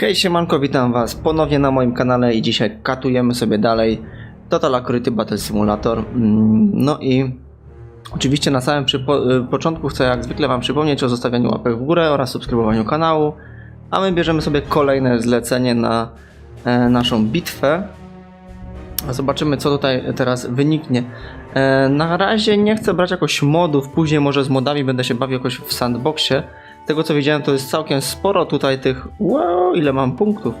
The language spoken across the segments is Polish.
Hej siemanko, witam was ponownie na moim kanale i dzisiaj katujemy sobie dalej Total Accuracy Battle Simulator. Mm, No i oczywiście na samym y, początku chcę jak zwykle wam przypomnieć o zostawianiu łapek w górę oraz subskrybowaniu kanału, a my bierzemy sobie kolejne zlecenie na e, naszą bitwę. Zobaczymy co tutaj teraz wyniknie. E, na razie nie chcę brać jakoś modów, później może z modami będę się bawił jakoś w sandboxie. Tego co widziałem to jest całkiem sporo tutaj tych... Wow, ile mam punktów.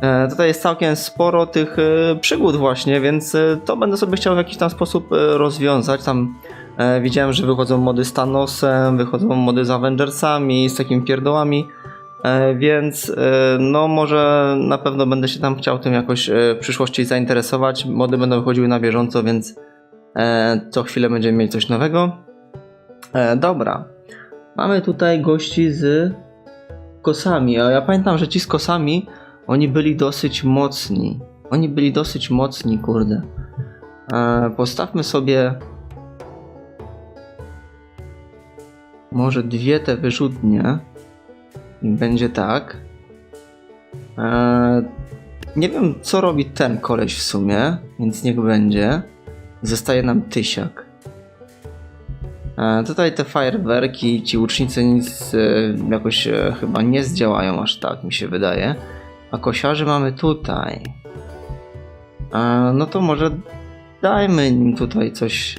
E, tutaj jest całkiem sporo tych e, przygód właśnie, więc e, to będę sobie chciał w jakiś tam sposób rozwiązać. Tam widziałem, że wychodzą mody z Thanosem, wychodzą mody z Avengersami, z takimi pierdołami. Więc no może na pewno będę się tam chciał tym jakoś w przyszłości zainteresować. Mody będą wychodziły na bieżąco, więc co chwilę będziemy mieć coś nowego. Dobra. Mamy tutaj gości z kosami, a ja pamiętam, że ci z kosami, oni byli dosyć mocni. Oni byli dosyć mocni, kurde. E, postawmy sobie może dwie te wyrzutnie. I będzie tak. E, nie wiem, co robi ten koleś w sumie, więc niech będzie. Zostaje nam tysiak. E, Tutaj te fajerwerki, ci łucznicy nic e, jakoś e, chyba nie zdziałają aż tak, mi się wydaje. A kosiarzy mamy tutaj. No to może dajmy im tutaj coś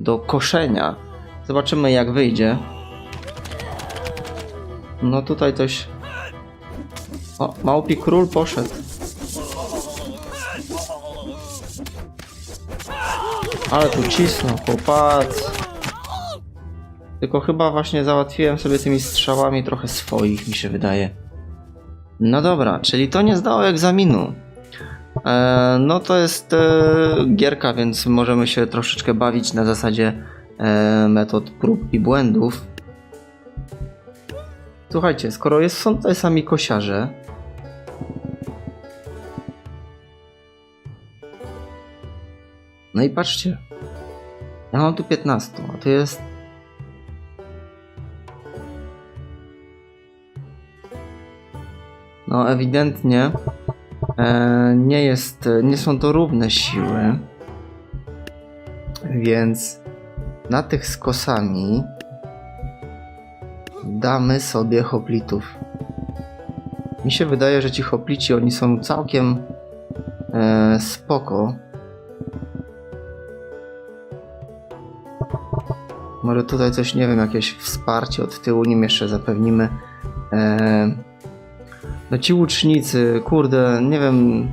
do koszenia. Zobaczymy jak wyjdzie. No tutaj coś... O, małpi król poszedł. Ale tu cisną, chłopac. Tylko chyba właśnie załatwiłem sobie tymi strzałami trochę swoich, mi się wydaje. No dobra, czyli to nie zdało egzaminu. E, no to jest e, gierka, więc możemy się troszeczkę bawić na zasadzie e, metod prób i błędów. Słuchajcie, skoro jest, są tutaj sami kosiarze, No i patrzcie. Ja mam tu 15, a to jest. No, ewidentnie e, nie jest. Nie są to równe siły. Więc na tych z kosami damy sobie hoplitów. Mi się wydaje, że ci hoplici oni są całkiem e, spoko. Może tutaj coś, nie wiem, jakieś wsparcie od tyłu nim jeszcze zapewnimy. Eee, no ci łucznicy, kurde, nie wiem,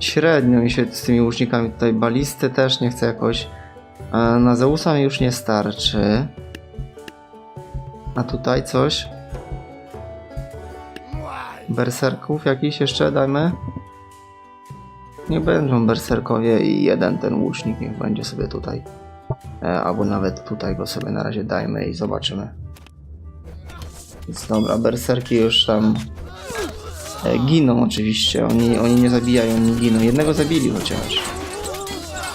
średnio mi się z tymi łucznikami tutaj balisty też nie chcę jakoś. E, na Zeusa mi już nie starczy. A tutaj coś? Berserków jakiś jeszcze dajmy? Nie będą berserkowie i jeden ten łucznik niech będzie sobie tutaj. E, albo nawet tutaj go sobie na razie dajmy i zobaczymy. Więc dobra, berserki już tam e, giną oczywiście. Oni, oni nie zabijają, nie giną. Jednego zabili chociaż.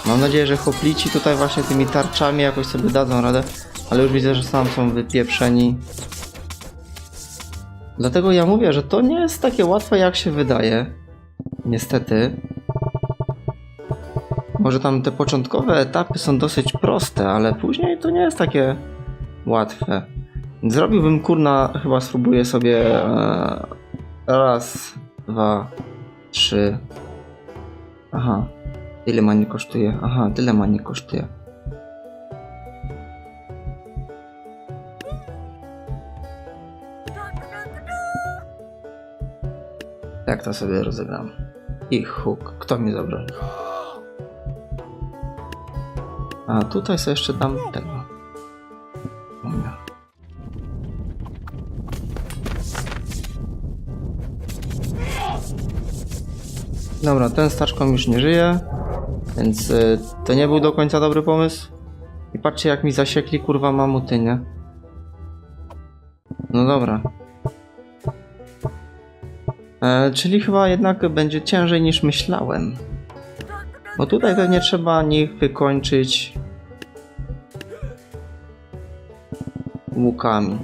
Mam nadzieję, że hoplici tutaj właśnie tymi tarczami jakoś sobie dadzą radę, ale już widzę, że sam są wypieprzeni. Dlatego ja mówię, że to nie jest takie łatwe jak się wydaje. Niestety. Może tam te początkowe etapy są dosyć proste, ale później to nie jest takie łatwe. Zrobiłbym kurna, chyba spróbuję sobie e, raz, dwa, trzy. Aha, tyle ma nie kosztuje. Aha, tyle ma nie kosztuje. Jak to sobie rozegram? I huk, kto mi zabroni? A tutaj sobie jeszcze dam tego. Dobra. Ten staczką już nie żyje, więc y, to nie był do końca dobry pomysł. I patrzcie jak mi zasiekli kurwa mamuty, nie? No dobra. E, czyli chyba jednak będzie ciężej niż myślałem. Bo tutaj pewnie trzeba nich wykończyć mukami.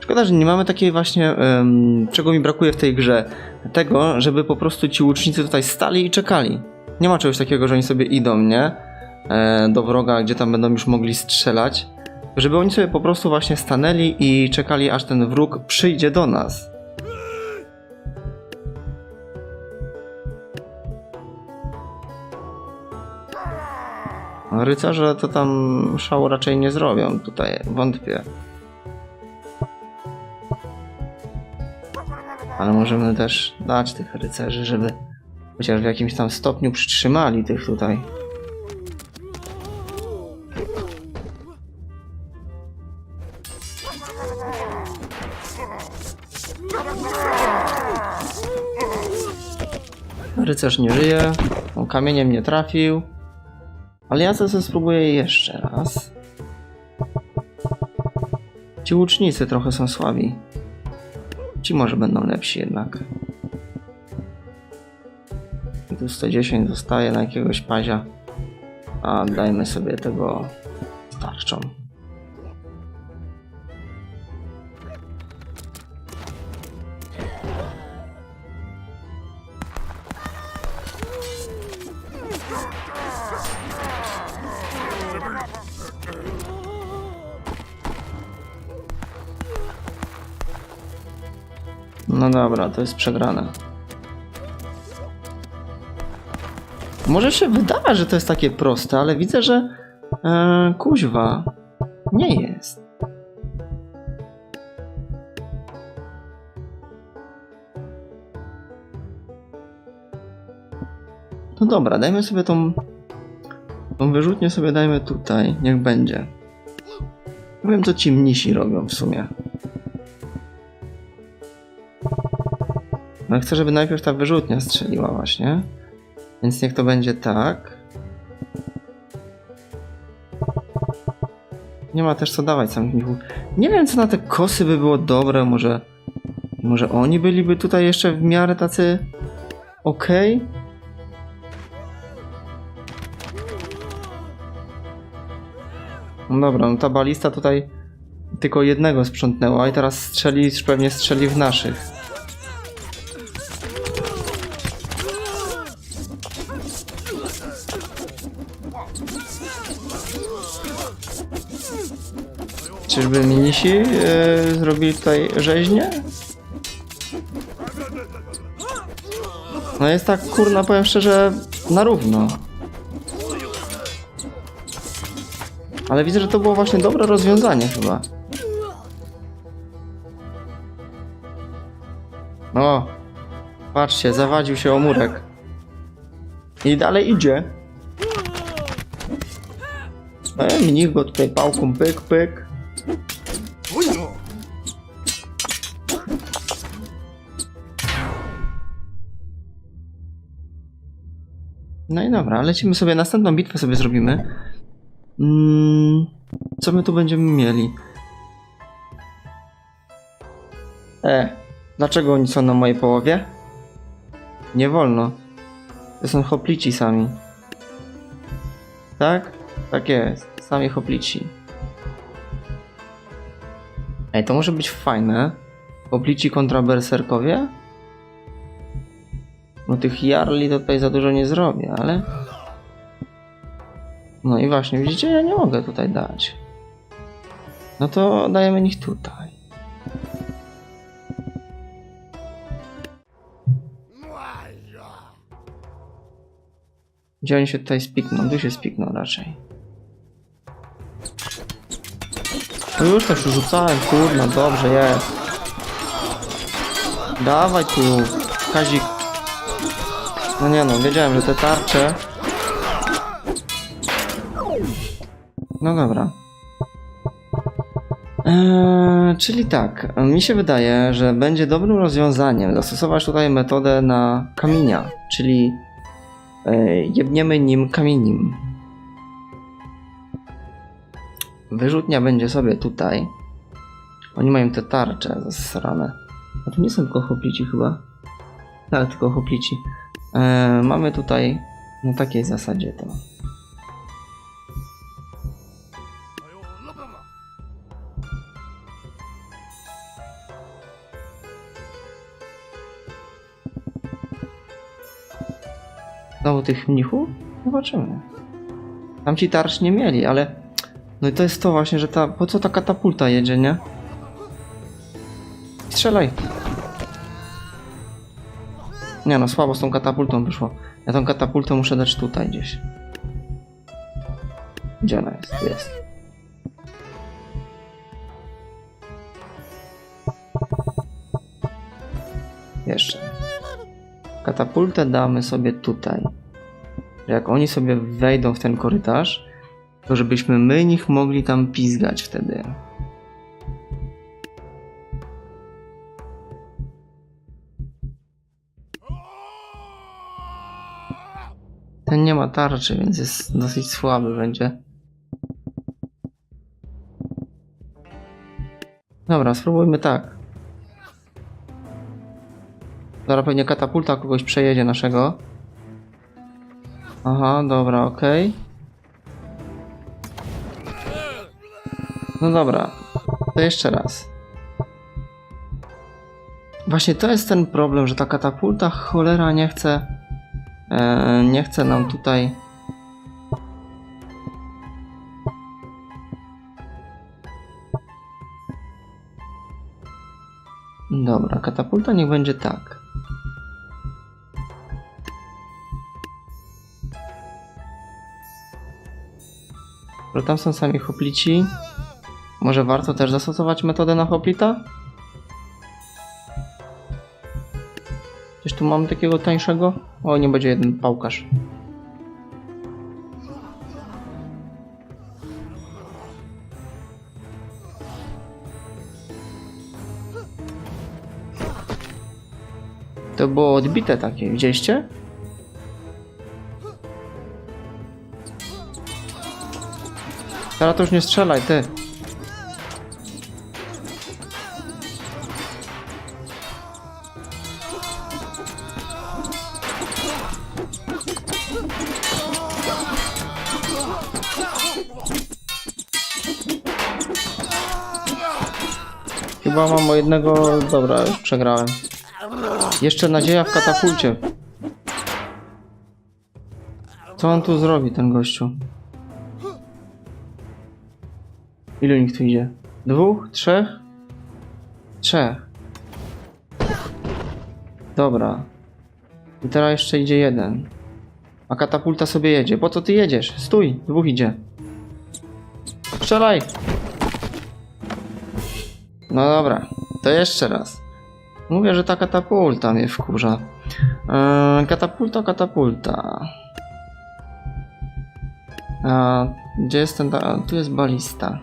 Szkoda, że nie mamy takiej właśnie, um, czego mi brakuje w tej grze, tego, żeby po prostu ci łucznicy tutaj stali i czekali. Nie ma czegoś takiego, że oni sobie idą, nie? E, do wroga, gdzie tam będą już mogli strzelać. Żeby oni sobie po prostu właśnie stanęli i czekali, aż ten wróg przyjdzie do nas. Rycerze to tam szału raczej nie zrobią tutaj, wątpię. Ale możemy też dać tych rycerzy, żeby chociaż w jakimś tam stopniu przytrzymali tych tutaj. Rycerz nie żyje, on kamieniem nie trafił. Ale ja sobie spróbuję jeszcze raz. Ci łucznicy trochę są słabi. Ci może będą lepsi jednak. I tu 110 zostaje na jakiegoś pazia. A dajmy sobie tego starczą. No dobra, to jest przegrane. Może się wydawać, że to jest takie proste, ale widzę, że e, kuźwa nie jest. No dobra, dajmy sobie tą, tą wyrzutnię sobie dajmy tutaj, niech będzie. Wiem co ci mnisi robią w sumie. No chcę, żeby najpierw ta wyrzutnia strzeliła właśnie. Więc niech to będzie tak. Nie ma też co dawać samych mnichów. Nie wiem, co na te kosy by było dobre. Może, może oni byliby tutaj jeszcze w miarę tacy okej? No dobra, no ta balista tutaj tylko jednego sprzątnęła i teraz strzeli, pewnie strzeli w naszych. Czyżby minisi e, zrobili tutaj rzeźnię? No jest tak, kurna, powiem szczerze, na równo. Ale widzę, że to było właśnie dobre rozwiązanie chyba. O, patrzcie, zawadził się o murek. I dalej idzie. E, mnich go tutaj pałką pyk, pyk. No i dobra, lecimy sobie, następną bitwę sobie zrobimy. Mm, co my tu będziemy mieli? E, dlaczego oni są na mojej połowie? Nie wolno. To są hoplici sami. Tak? Tak jest. Sami hoplici. Ej, to może być fajne. Hoplici kontra berserkowie? No tych jarli tutaj za dużo nie zrobię, ale... No i właśnie, widzicie, ja nie mogę tutaj dać. No to dajemy nich tutaj. Gdzie oni się tutaj spikną? Tu się spikną raczej. No już też rzucałem, kurno, dobrze jest. Dawaj tu, Kazik. No nie no, wiedziałem, że te tarcze... No dobra. Eee, czyli tak, mi się wydaje, że będzie dobrym rozwiązaniem zastosować tutaj metodę na kamienia, czyli e, jebniemy nim kamieniem. Wyrzutnia będzie sobie tutaj. Oni mają te tarcze zasrane. A to nie są tylko hoplici chyba. Tak, tylko hoplici. E, mamy tutaj na takiej zasadzie to. Znowu tych mnichów? Zobaczymy. Tamci tarcz nie mieli, ale... No i to jest to właśnie, że ta... Po co ta katapulta jedzie, nie? Strzelaj! Nie no, słabo z tą katapultą wyszło. Ja tą katapultę muszę dać tutaj gdzieś. Gdzie ona jest? Jest. Jeszcze. Katapultę damy sobie tutaj. Jak oni sobie wejdą w ten korytarz, to żebyśmy my nich mogli tam pizgać wtedy. Ten nie ma tarczy, więc jest dosyć słaby będzie. Dobra, spróbujmy tak. Zaraz pewnie katapulta kogoś przejedzie naszego. Aha, dobra, okej. No dobra, to jeszcze raz. Właśnie to jest ten problem, że ta katapulta cholera nie chce. E, nie chce nam tutaj. Dobra, katapulta niech będzie tak. Że tam są sami hoplici. Może warto też zastosować metodę na hoplita? Gdzieś tu mamy takiego tańszego? O, nie będzie jeden pałkarz. To było odbite takie, widzieliście? Teraz to już nie strzelaj, ty. Chyba mam o jednego... Dobra, już przegrałem. Jeszcze nadzieja w katapulcie. Co on tu zrobi, ten gościu? Ilu nich tu idzie? Dwóch? Trzech? Trzech. Dobra. I teraz jeszcze idzie jeden. A katapulta sobie jedzie. Po co ty jedziesz? Stój! Dwóch idzie. Strzelaj! No dobra, to jeszcze raz. Mówię, że ta katapulta mnie wkurza. Eee, katapulta, katapulta. A, gdzie jest ten... A, tu jest balista.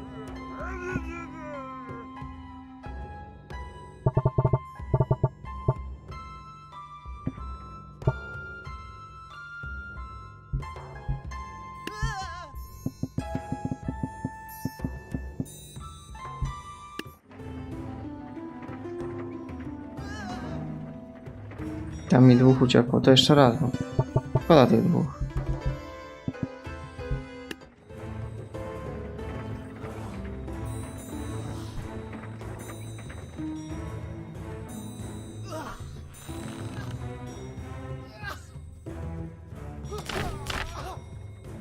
Tam mi dwóch uciekło, to jeszcze raz. Bo... Szkoda tych dwóch.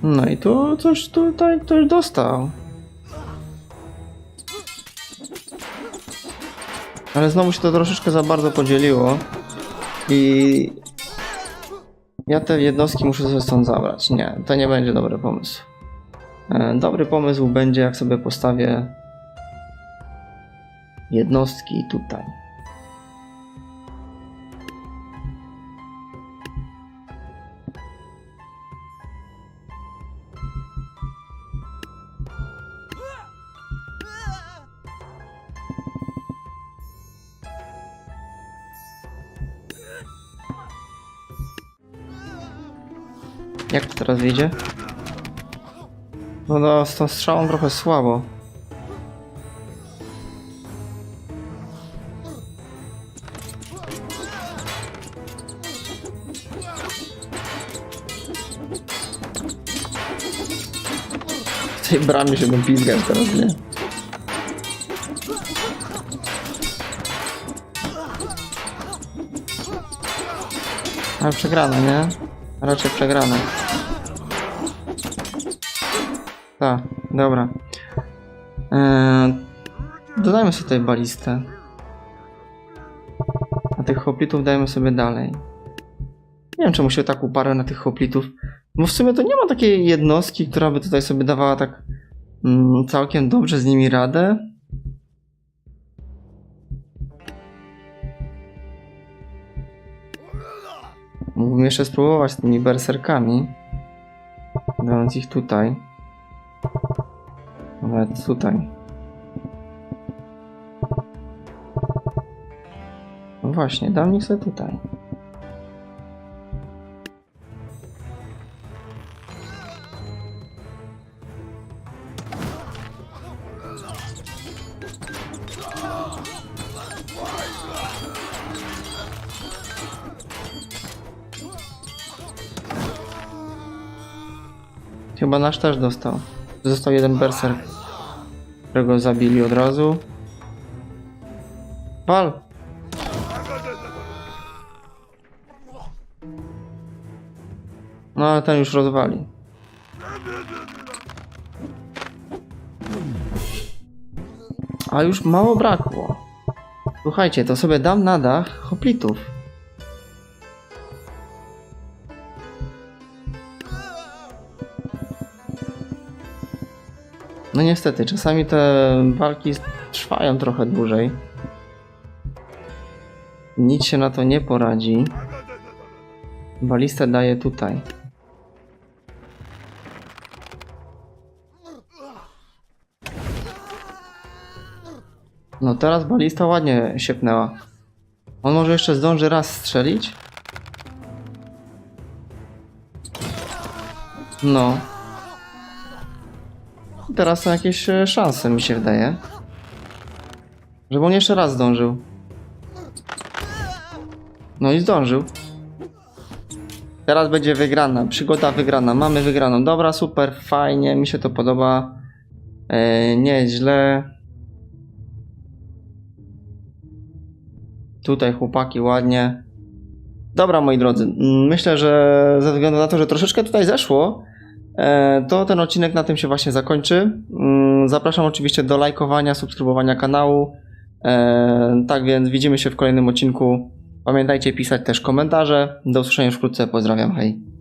No i tu coś tutaj ktoś dostał. Ale znowu się to troszeczkę za bardzo podzieliło. I ja te jednostki muszę sobie stąd zabrać. Nie, to nie będzie dobry pomysł. E, Dobry pomysł będzie, jak sobie postawię jednostki tutaj. Jak to teraz wyjdzie? No, no z tą strzałą trochę słabo. W tej bramie się pizgać teraz, nie? Ale przegrane, nie? Raczej przegrane. Tak, dobra. Eee, dodajmy sobie tutaj balistę. A tych hoplitów dajmy sobie dalej. Nie wiem, czemu się tak uparę na tych hoplitów. Bo w sumie to nie ma takiej jednostki, która by tutaj sobie dawała tak mm, całkiem dobrze z nimi radę. Mógłbym jeszcze spróbować z tymi berserkami. Dając ich tutaj. Nawet tutaj. No właśnie, dam ich sobie tutaj. Nasz też dostał. Został jeden berserk, którego zabili od razu. Wal! No ale ten już rozwali. A już mało brakło. Słuchajcie, to sobie dam na dach hoplitów. No niestety, czasami te walki trwają trochę dłużej. Nic się na to nie poradzi. Balistę daję tutaj. No teraz balista ładnie siepnęła. On może jeszcze zdąży raz strzelić? No. Teraz są jakieś e, szanse, mi się wydaje. Żeby on jeszcze raz zdążył. No i zdążył. Teraz będzie wygrana, przygoda wygrana. Mamy wygraną. Dobra, super, fajnie, mi się to podoba. E, nieźle. Tutaj chłopaki ładnie. Dobra, moi drodzy, myślę, że ze względu na to, że troszeczkę tutaj zeszło, to ten odcinek na tym się właśnie zakończy. Mm, Zapraszam oczywiście do lajkowania, subskrybowania kanału. E, Tak więc widzimy się w kolejnym odcinku. Pamiętajcie pisać też komentarze. Do usłyszenia już wkrótce. Pozdrawiam. Hej.